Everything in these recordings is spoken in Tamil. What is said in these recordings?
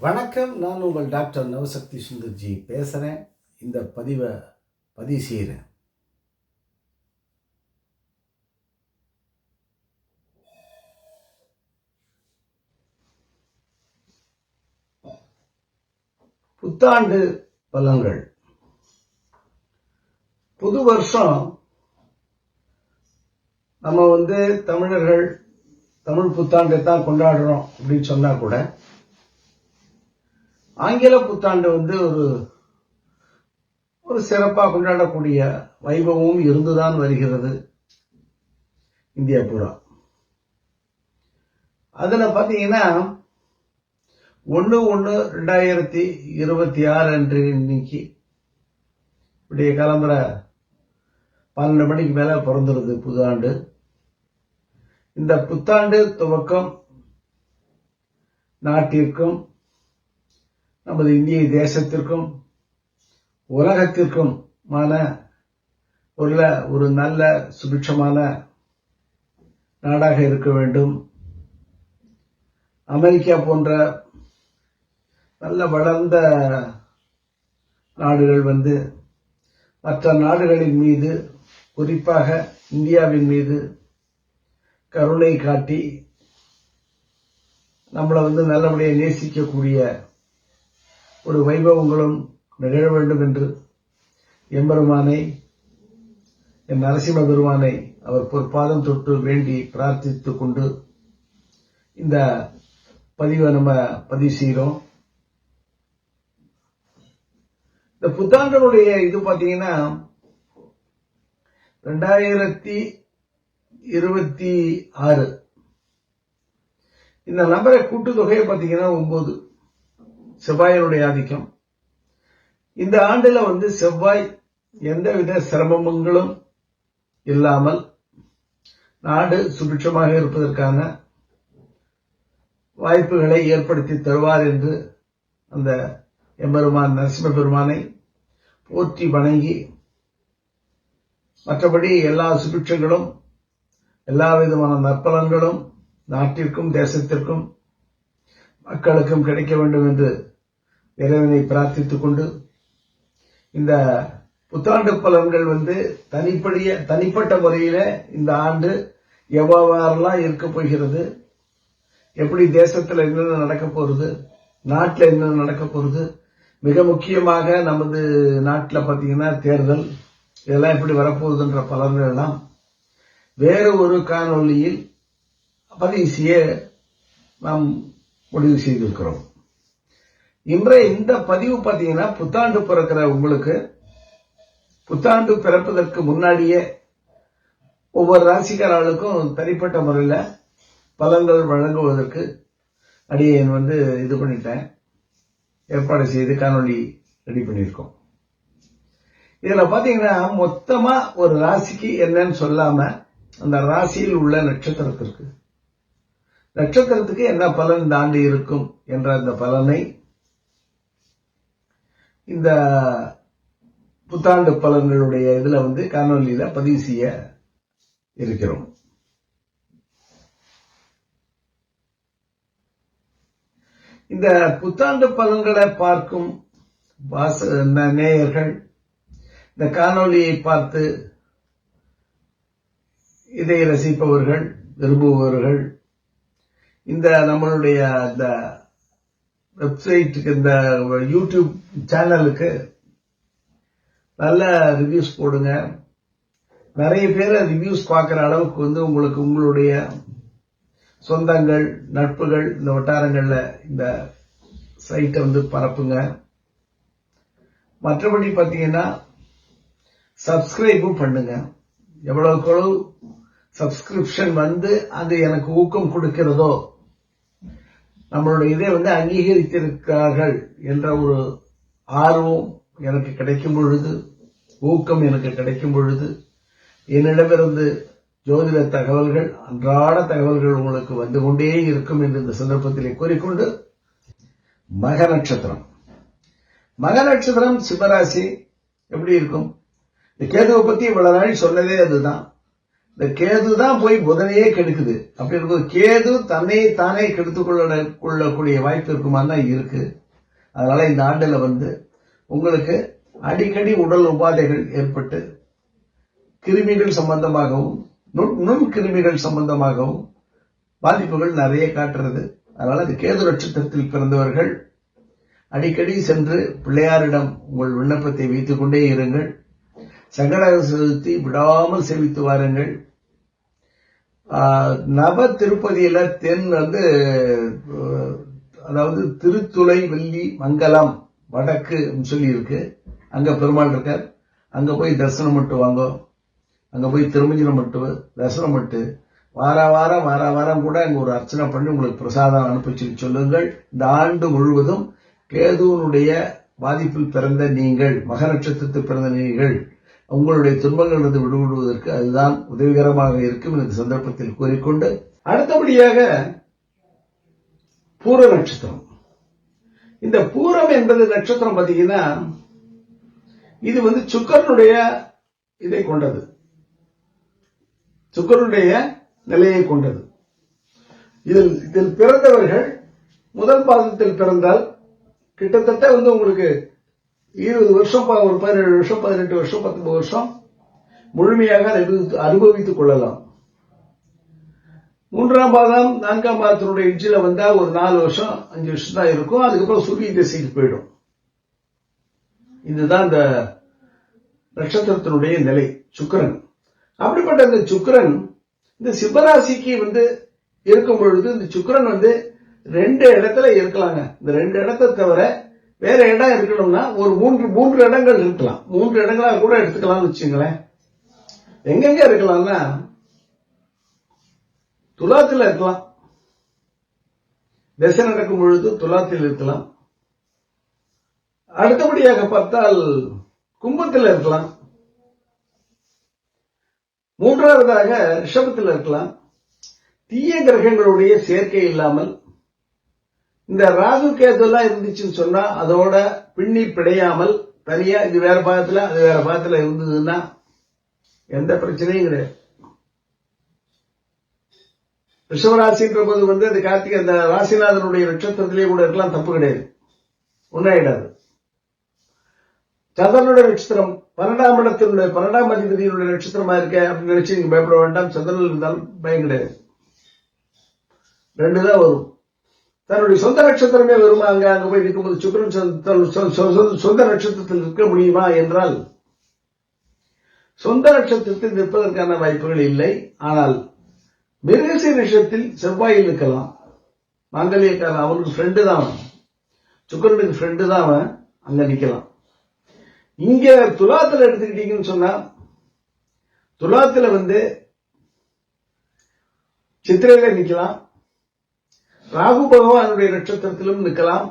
வணக்கம் நான் உங்கள் டாக்டர் நவசக்தி சுந்தர்ஜி பேசுகிறேன் இந்த பதிவை பதிவு செய்கிறேன். புத்தாண்டு பலன்கள். புது வருஷம் நம்ம வந்து தமிழர்கள் தமிழ் புத்தாண்டை தான் கொண்டாடுறோம் அப்படின்னு சொன்னா கூட ஆங்கில புத்தாண்டு வந்து ஒரு ஒரு சிறப்பாக கொண்டாடக்கூடிய வைபவமும் இருந்துதான் வருகிறது. இந்தியா பூரா. அதுல பாத்தீங்கன்னா ஒன்று ஒன்று ரெண்டாயிரத்தி இருபத்தி ஆறு அன்று இன்னைக்கு இப்படியே கிளம்புற பன்னெண்டு மணிக்கு மேல பிறந்துருது புது ஆண்டு இந்த புத்தாண்டு துவக்கம் நாட்டிற்கும் நமது இந்திய தேசத்திற்கும் உலகத்திற்குமான உள்ள ஒரு நல்ல சுபிட்சமான நாடாக இருக்க வேண்டும். அமெரிக்கா போன்ற நல்ல வளர்ந்த நாடுகள் வந்து மற்ற நாடுகளின் மீது குறிப்பாக இந்தியாவின் மீது கருணை காட்டி நம்மளை வந்து நல்லபடியாக நேசிக்கக்கூடிய ஒரு வைபவங்களும் நிகழ வேண்டும் என்று எம்பெருமானை என் நரசிம்ம பெருமானை அவர் பொற்பாதம் தொட்டு வேண்டி பிரார்த்தித்துக் கொண்டு இந்த பதிவை நம்ம பதிவு செய்கிறோம். இந்த புத்தாண்டனுடைய இது பாத்தீங்கன்னா ரெண்டாயிரத்தி இருபத்தி ஆறு. இந்த நம்பரை கூட்டுத்தொகையை பாத்தீங்கன்னா ஒன்பது செவ்வாயினுடைய ஆதிக்கம். இந்த ஆண்டுல வந்து செவ்வாய் எந்தவித சிரமங்களும் இல்லாமல் நாடு சுபிட்சமாக இருப்பதற்கான வாய்ப்புகளை ஏற்படுத்தி தருவார் என்று அந்த எம்பெருமான் நரசிம்ம பெருமானை போற்றி வணங்கி மற்றபடி எல்லா சுபிட்சங்களும் எல்லா விதமான நற்பலன்களும் நாட்டிற்கும் தேசத்திற்கும் மக்களுக்கும் கிடைக்க வேண்டும் என்று இறைவனை பிரார்த்தித்துக் கொண்டு இந்த புத்தாண்டு பலன்கள் வந்து தனிப்படிய தனிப்பட்ட முறையில இந்த ஆண்டு எவ்வாறெல்லாம் இருக்க போகிறது எப்படி தேசத்தில் என்னென்ன நடக்க போகிறது நாட்டில் என்னென்ன நடக்க போகிறது மிக முக்கியமாக நமது நாட்டில் பார்த்தீங்கன்னா தேர்தல் இதெல்லாம் எப்படி வரப்போகுதுன்ற பலன்கள் எல்லாம் வேறு ஒரு காணொலியில் பதிவு செய்ய நாம் முடிவு செய்திருக்கிறோம். இன்றைய இந்த பதிவு பார்த்தீங்கன்னா புத்தாண்டு பிறக்கிற உங்களுக்கு. புத்தாண்டு பிறப்பதற்கு முன்னாடியே ஒவ்வொரு ராசிக்காரர்களுக்கும் தனிப்பட்ட முறையில் பலன்கள் வழங்குவதற்கு அடியேன் வந்து இது பண்ணிட்டேன். ஏற்பாடு செய்து காணொளி ரெடி பண்ணியிருக்கோம். இதுல பார்த்தீங்கன்னா மொத்தமா ஒரு ராசிக்கு என்னன்னு சொல்லாம அந்த ராசியில் உள்ள நட்சத்திரத்திற்கு. நட்சத்திரத்துக்கு என்ன பலன் தாண்டி இருக்கும் என்ற அந்த பலனை இந்த புத்தாண்டு பலன்களுடைய இதுல வந்து காணொலியில் பதிவு செய்ய இருக்கிறோம். இந்த புத்தாண்டு பலன்களை பார்க்கும் வாச நேயர்கள் இந்த காணொலியை பார்த்து இதை ரசிப்பவர்கள் விரும்புபவர்கள் இந்த நம்மளுடைய இந்த வெப்சைட்டுக்கு இந்த யூடியூப் சேனலுக்கு நல்ல ரிவ்யூஸ் போடுங்க. நிறைய பேர் ரிவ்யூஸ் பார்க்குற அளவுக்கு வந்து உங்களுக்கு உங்களுடைய சொந்தங்கள் நட்புகள் இந்த வட்டாரங்களில் இந்த சைட்டை வந்து பரப்புங்க. மற்றபடி பார்த்தீங்கன்னா சப்ஸ்கிரைபும் பண்ணுங்க. எவ்வளவுக்கு எவ்வளவு சப்ஸ்கிரிப்ஷன் வந்து அது எனக்கு ஊக்கம் கொடுக்கிறதோ நம்மளுடைய இதை வந்து அங்கீகரித்திருக்கிறார்கள் என்ற ஒரு ஆர்வம் எனக்கு கிடைக்கும் பொழுது ஊக்கம் எனக்கு கிடைக்கும் பொழுது என்னிடமிருந்து ஜோதிட தகவல்கள் அன்றாட தகவல்கள் உங்களுக்கு வந்து கொண்டே இருக்கும் என்று இந்த சந்தர்ப்பத்திலே கூறிக்கொண்டு மக நட்சத்திரம். மக நட்சத்திரம் சிவராசி எப்படி இருக்கும்? இந்த கேதுவை பத்தி இவ்வளவு நாள் சொன்னதே அதுதான். இந்த கேது தான் போய் புதனையே கெடுக்குது. அப்படி இருக்கும் கேது தன்னை தானே கெடுத்து கொள்ள கொள்ளக்கூடிய வாய்ப்பு இருக்குமா தான் இருக்கு. அதனால இந்த ஆண்டுல வந்து உங்களுக்கு அடிக்கடி உடல் உபாதைகள் ஏற்பட்டு கிருமிகள் சம்பந்தமாகவும் நுண் கிருமிகள் சம்பந்தமாகவும் பாதிப்புகள் நிறைய காட்டுறது. அதனால இந்த கேது நட்சத்திரத்தில் பிறந்தவர்கள் அடிக்கடி சென்று பிள்ளையாரிடம் உங்கள் விண்ணப்பத்தை வைத்துக் கொண்டே இருங்கள். சங்கடகர செலுத்தி விடாமல் சேவித்து வாருங்கள். நவ திருப்பதியில தென் வந்து அதாவது திருத்துளை வெள்ளி மங்கலம் வடக்கு சொல்லி இருக்கு அங்க பெருமாள் இருக்கார். அங்க போய் தரிசனம் மட்டும் வாங்க. அங்க போய் திருமஞ்சனம் மட்டும் தரிசனம் மட்டு வார வாரம் வார வாரம் கூட அங்க ஒரு அர்ச்சனை பண்ணி உங்களுக்கு பிரசாதம் அனுப்பிச்சு சொல்லுங்கள். இந்த ஆண்டு முழுவதும் கேதுவனுடைய பாதிப்பில் பிறந்த நீங்கள் மக நட்சத்திரத்தில் பிறந்த நீங்கள் உங்களுடைய துன்பங்களிலிருந்து விடுபடுவதற்கு அதுதான் உதவிகரமாக இருக்கும் இந்த சந்தர்ப்பத்தில் கூறிக்கொண்டு அடுத்தபடியாக பூர நட்சத்திரம். இந்த பூரம் என்பது நட்சத்திரம் பார்த்தீங்கன்னா இது வந்து சுக்கரனுடைய இதை கொண்டது. சுக்கரனுடைய நிலையை கொண்டது. இதில் இதில் பிறந்தவர்கள் முதல் பாதத்தில் பிறந்தால் கிட்டத்தட்ட வந்து உங்களுக்கு இருபது வருஷம் ஒரு பதினேழு வருஷம் பதினெட்டு வருஷம் பத்தொன்பது வருஷம் முழுமையாக அனுபவித்து- அனுபவித்துக் கொள்ளலாம். மூன்றாம் பாதம் நான்காம் பாதத்தினுடைய இஞ்சில வந்தா ஒரு நாலு வருஷம் அஞ்சு வருஷம் தான் இருக்கும். அதுக்கப்புறம் சூரிய திசைக்கு போயிடும். இதுதான் இந்த நட்சத்திரத்தினுடைய நிலை சுக்கிரன். அப்படிப்பட்ட இந்த சுக்கரன் இந்த சிவராசிக்கு வந்து இருக்கும் பொழுது இந்த சுக்கிரன் வந்து ரெண்டு இடத்துல இருக்கலாங்க. இந்த ரெண்டு இடத்தை தவிர வேற இடம் இருக்கணும்னா ஒரு மூன்று மூன்று இடங்கள் இருக்கலாம். மூன்று இடங்களா கூட எடுத்துக்கலாம்னு வச்சுங்களேன். எங்கெங்க இருக்கலாம்னா துலாத்துல இருக்கலாம் திசை நடக்கும் பொழுது துலாத்தில் இருக்கலாம். அடுத்தபடியாக பார்த்தால் கும்பத்தில் இருக்கலாம். மூன்றாவதாக ரிஷபத்தில் இருக்கலாம். தீய கிரகங்களுடைய சேர்க்கை இல்லாமல் இந்த ராகு கேது எல்லாம் இருந்துச்சுன்னு சொன்னா அதோட பின்னி பிடையாமல் தனியா இது வேற பாகத்துல அது வேற பாகத்துல இருந்ததுன்னா எந்த பிரச்சனையும் கிடையாது. ரிஷவராசின்ற போது வந்து அது கார்த்திகை அந்த ராசிநாதனுடைய நட்சத்திரத்திலேயே கூட இருக்கலாம் தப்பு கிடையாது. ஒன்னாயிடாது சந்திரனுடைய நட்சத்திரம் பன்னெண்டாம் இடத்தினுடைய பன்னெண்டாம் அதிபதியினுடைய நட்சத்திரமா இருக்க அப்படின்னு நினைச்சு நீங்க பயப்பட வேண்டாம். சந்திரன் இருந்தாலும் பயம் கிடையாது. ரெண்டு தான் வரும். தன்னுடைய சொந்த நட்சத்திரமே வருமா? அங்க அங்க போய் நிற்கும்போது சுக்கரன் சொந்த- நட்சத்திரத்தில் நிற்க முடியுமா என்றால் சொந்த நட்சத்திரத்தில் நிற்பதற்கான வாய்ப்புகள் இல்லை. ஆனால் மிருகசி நட்சத்திரத்தில் செவ்வாயில் இருக்கலாம். மாங்கல்யக்காரன் அவனுக்கு ஃப்ரெண்டு தான் அவன். சுக்கரனுக்கு ஃப்ரெண்டு தான் அவன். அங்க நிக்கலாம் இங்க துலாத்துல எடுத்துக்கிட்டீங்கன்னு சொன்னா துலாத்துல வந்து சித்திரையில நிக்கலாம் ராகு பகவானுடைய நட்சத்திரத்திலும் நிக்கலாம்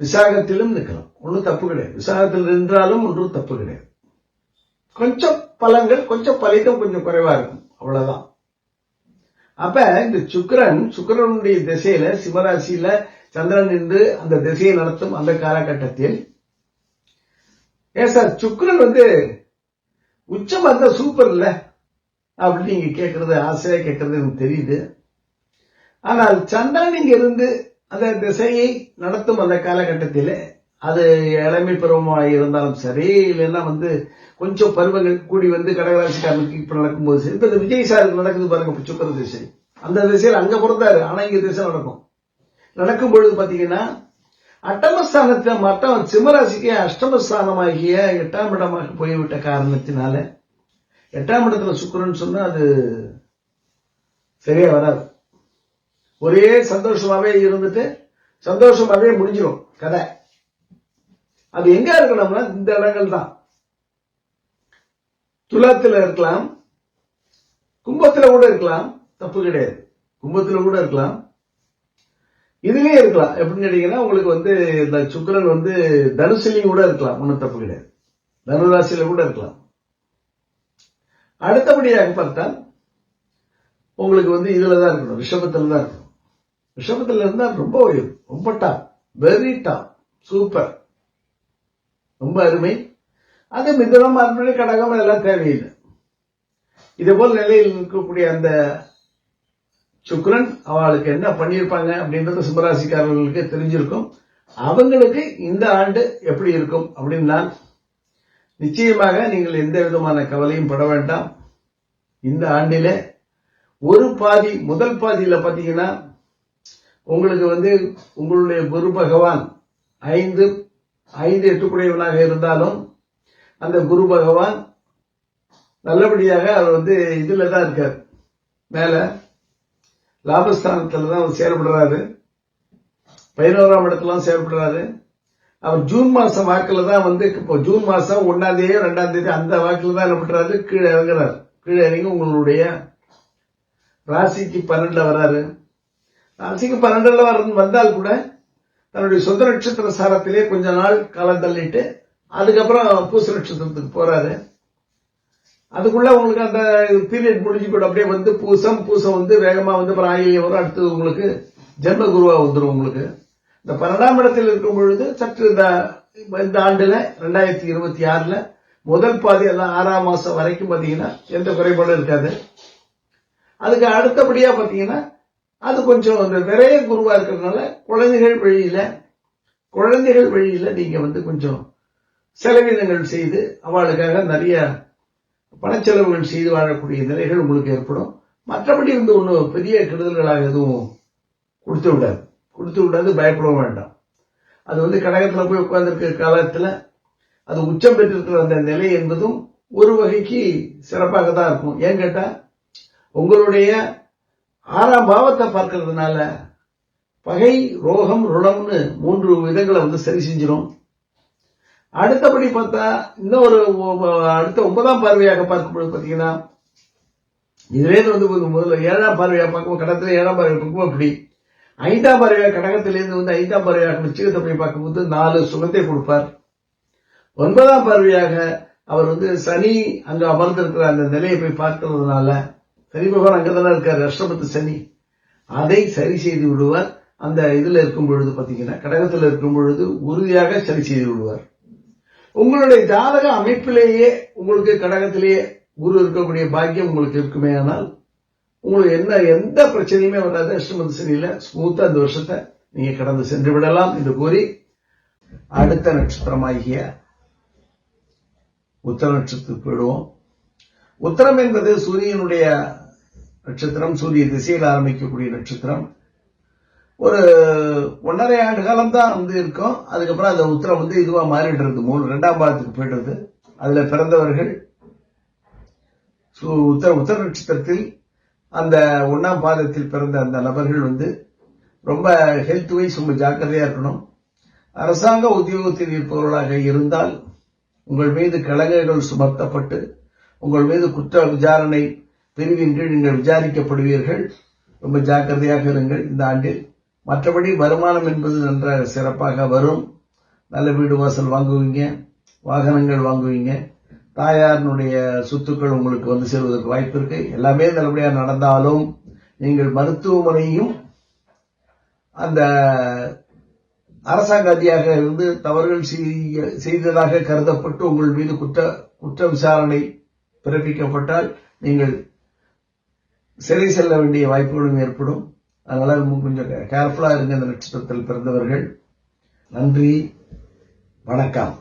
விசாகத்திலும் நிக்கலாம் ஒன்றும் தப்பு கிடையாது. விசாகத்தில் நின்றாலும் ஒன்றும் தப்பு கிடையாது. கொஞ்சம் பலங்கள் கொஞ்சம் பலிதம் கொஞ்சம் குறைவா இருக்கும். அவ்வளவுதான். அப்ப இந்த சுக்கிரன் சுக்கிரனுடைய திசையில சிவராசியில சந்திரன் நின்று அந்த திசையை நடத்தும் அந்த காலகட்டத்தில் ஏன் சார் சுக்கரன் வந்து உச்சமா இருந்தா சூப்பர் இல்ல? அப்படின்னு நீங்க கேட்கறது ஆசையா கேட்கறது எனக்கு தெரியுது. ஆனால் சந்திரன் இங்க இருந்து அந்த திசையை நடத்தும் அந்த காலகட்டத்தில் அது இளமை பருவமாக இருந்தாலும் சரி இல்லைன்னா வந்து கொஞ்சம் பருவங்கள் கூடி வந்து கடகராசிக்காரனுக்கு இப்போ நடக்கும்போது சரி இப்போ இந்த விஜய் சாருக்கு நடக்குது பாருங்க சுக்கர திசை. அந்த திசையில் அங்கே பிறந்தாரு ஆனால் இங்கே திசை நடக்கும். நடக்கும் பொழுது பார்த்தீங்கன்னா அட்டமஸ்தானத்தில் மட்டம் சிம்மராசிக்கு அஷ்டமஸ்தானமாகிய எட்டாம் இடமாக போய்விட்ட காரணத்தினால எட்டாம் இடத்துல சுக்கரன் சொன்னால் அது சரியா வராது. ஒரே சந்தோஷமாவே இருந்துட்டு சந்தோஷமாவே முடிஞ்சிடும் கதை. அது எங்க இருக்கணும்னா இந்த இடங்கள் தான். துலாத்துல இருக்கலாம் கும்பத்துல கூட இருக்கலாம் தப்பு கிடையாது. கும்பத்துல கூட இருக்கலாம். இதுவே இருக்கலாம். எப்படின்னு கேட்டீங்கன்னா உங்களுக்கு வந்து இந்த சுக்கரன் வந்து தனுசுலையும் கூட இருக்கலாம். ஒன்றும் தப்பு கிடையாது. தனுராசியில கூட இருக்கலாம். அடுத்தபடியாக பார்த்தால் உங்களுக்கு வந்து இதுல தான் இருக்கணும். விஷமத்துல தான் இருக்கணும். ரிஷபத்துல இருந்தா ரொம்ப உயர் ரொம்ப டாப் வெரி டாப் சூப்பர் ரொம்ப அருமை. அது மிதுனம் அருமை கடகம் எல்லாம் தேவையில்லை. இதே போல் நிலையில் இருக்கக்கூடிய அந்த சுக்ரன் அவளுக்கு என்ன பண்ணியிருப்பாங்க அப்படின்றது சிம்மராசிக்காரர்களுக்கு தெரிஞ்சிருக்கும். அவங்களுக்கு இந்த ஆண்டு எப்படி இருக்கும் அப்படின்னா நிச்சயமாக நீங்கள் எந்த விதமான கவலையும் பட வேண்டாம். இந்த ஆண்டில ஒரு பாதி முதல் பாதியில் பாத்தீங்கன்னா உங்களுக்கு வந்து உங்களுடைய குரு பகவான் ஐந்து ஐந்து எட்டுக்குடையவனாக இருந்தாலும் அந்த குரு பகவான் நல்லபடியாக அவர் வந்து இதுல தான் இருக்கார். மேல லாபஸ்தானத்துல தான் அவர் செயல்படுறாரு. பதினோராம் இடத்துல செயல்படுறாரு. அவர் ஜூன் மாசம் வாக்குல தான் வந்து இப்போ ஜூன் மாசம் ஒன்னாம் தேதி ரெண்டாம் தேதி அந்த வாக்குல தான் என்ன பண்றாரு? கீழே இறங்குறாரு. கீழே இறங்கி உங்களுடைய ராசிக்கு பன்னெண்டுல வராரு. ராசிக்கு பன்னெண்டுல வந்தால் கூட தன்னுடைய சொந்த நட்சத்திர சாரத்திலே கொஞ்ச நாள் காலம் தள்ளிட்டு அதுக்கப்புறம் பூச நட்சத்திரத்துக்கு போறாரு. அதுக்குள்ள உங்களுக்கு அந்த பீரியட் முடிஞ்சு போய்டும். அப்படியே வந்து பூசம் பூசம் வந்து வேகமா வந்து அப்புறம் வரும். அடுத்தது உங்களுக்கு ஜென்ம குருவா வந்துடும் உங்களுக்கு. இந்த பன்னெண்டாம் இடத்தில் இருக்கும் பொழுது சற்று இந்த இந்த ஆண்டுல ரெண்டாயிரத்தி இருபத்தி ஆறுல முதல் பாதி எல்லாம் ஆறாம் மாசம் வரைக்கும் பாத்தீங்கன்னா எந்த குறைபாடும் இருக்காது. அதுக்கு அடுத்தபடியா பாத்தீங்கன்னா அது கொஞ்சம் அந்த நிறைய குருவாக இருக்கிறதுனால குழந்தைகள் வழியில் குழந்தைகள் வழியில் நீங்கள் வந்து கொஞ்சம் செலவினங்கள் செய்து அவளுக்காக நிறைய பணச்செலவுகள் செய்து வாழக்கூடிய நிலைகள் உங்களுக்கு ஏற்படும். மற்றபடி வந்து ஒன்றும் பெரிய கெடுதல்களாக எதுவும் கொடுத்து விடாது. கொடுத்து விடாது பயப்படவும் வேண்டாம். அது வந்து கடகத்தில் போய் உட்கார்ந்துருக்கிற காலத்தில் அது உச்சம் பெற்றிருக்கிற அந்த நிலை என்பதும் ஒரு வகைக்கு சிறப்பாக தான் இருக்கும். ஏன் கேட்டால் உங்களுடைய ஆறாம் பாவத்தை பார்க்கறதுனால பகை ரோகம் ருணம்னு மூன்று விதங்களை வந்து சரி செஞ்சிடும் அடுத்தபடி பார்த்தா இன்னொரு அடுத்த ஒன்பதாம் பார்வையாக பார்க்கும்போது பார்த்தீங்கன்னா இதுலேருந்து வந்து கொஞ்சம் முதல்ல ஏழாம் பார்வையாக பார்க்கும் கடத்துல ஏழாம் பார்வை பார்க்கும்போது அப்படி. ஐந்தாம் பார்வையாக கடகத்திலேருந்து வந்து ஐந்தாம் பார்வையாக நிச்சயத்தை போய் பார்க்கும்போது நாலு சுகத்தை கொடுப்பார். ஒன்பதாம் பார்வையாக அவர் வந்து சனி அங்கு அமர்ந்திருக்கிற அந்த நிலையை போய் பார்க்கறதுனால சனி பகவான் அங்கதானே இருக்கார் அஷ்டமத்து சனி. அதை சரி செய்து விடுவார். அந்த இதுல இருக்கும் பொழுது பாத்தீங்கன்னா கடகத்தில் இருக்கும் பொழுது உறுதியாக சரி செய்து விடுவார். உங்களுடைய ஜாதக அமைப்பிலேயே உங்களுக்கு கடகத்திலேயே குரு இருக்கக்கூடிய பாக்கியம் உங்களுக்கு இருக்குமே ஆனால் உங்களுக்கு என்ன எந்த பிரச்சனையுமே வராது. அஷ்டமத்து சனியில ஸ்மூத்தா இந்த வருஷத்தை நீங்க கடந்து சென்று விடலாம் என்று கூறி அடுத்த நட்சத்திரமாகிய உத்தர நட்சத்திரத்துக்கு போயிடுவோம். உத்தரம் என்பது சூரியனுடைய நட்சத்திரம் சூரிய திசையில் ஆரம்பிக்கக்கூடிய நட்சத்திரம். ஒரு ஒன்றரை ஆண்டு காலம் தான் வந்து இருக்கும். அதுக்கப்புறம் அந்த உத்தரம் வந்து இதுவாக மாறிடுறது. மூணு ரெண்டாம் பாதத்துக்கு போயிடுறது. அதில் பிறந்தவர்கள் உத்தர உத்தர நட்சத்திரத்தில் அந்த ஒன்றாம் பாதத்தில் பிறந்த அந்த நபர்கள் வந்து ரொம்ப ஹெல்த் வைஸ் ரொம்ப ஜாக்கிரதையாக இருக்கணும். அரசாங்க உத்தியோகத்தில் இருப்பவர்களாக இருந்தால் உங்கள் மீது கழகங்கள் சுமத்தப்பட்டு உங்கள் மீது குற்ற விசாரணை பிரிவின் நீங்கள் விசாரிக்கப்படுவீர்கள். ரொம்ப ஜாக்கிரதையாக இருங்கள். இந்த ஆண்டில் மற்றபடி வருமானம் என்பது நன்றாக சிறப்பாக வரும். நல்ல வீடு வாசல் வாங்குவீங்க. வாகனங்கள் வாங்குவீங்க. தாயாரினுடைய சொத்துக்கள் உங்களுக்கு வந்து சேருவதற்கு வாய்ப்பு இருக்கு. எல்லாமே நல்லபடியாக நடந்தாலும் நீங்கள் மருத்துவமனையும் அந்த அரசாங்க அதிகாரியாக இருந்து தவறுகள் செய்ததாக கருதப்பட்டு உங்கள் மீது குற்ற குற்ற விசாரணை பிறப்பிக்கப்பட்டால் நீங்கள் சிறை செல்ல வேண்டிய வாய்ப்புகளும் ஏற்படும். அதனால கொஞ்சம் கேர்ஃபுல்லா இருங்க இந்த நட்சத்திரத்தில் பிறந்தவர்கள். நன்றி. வணக்கம்.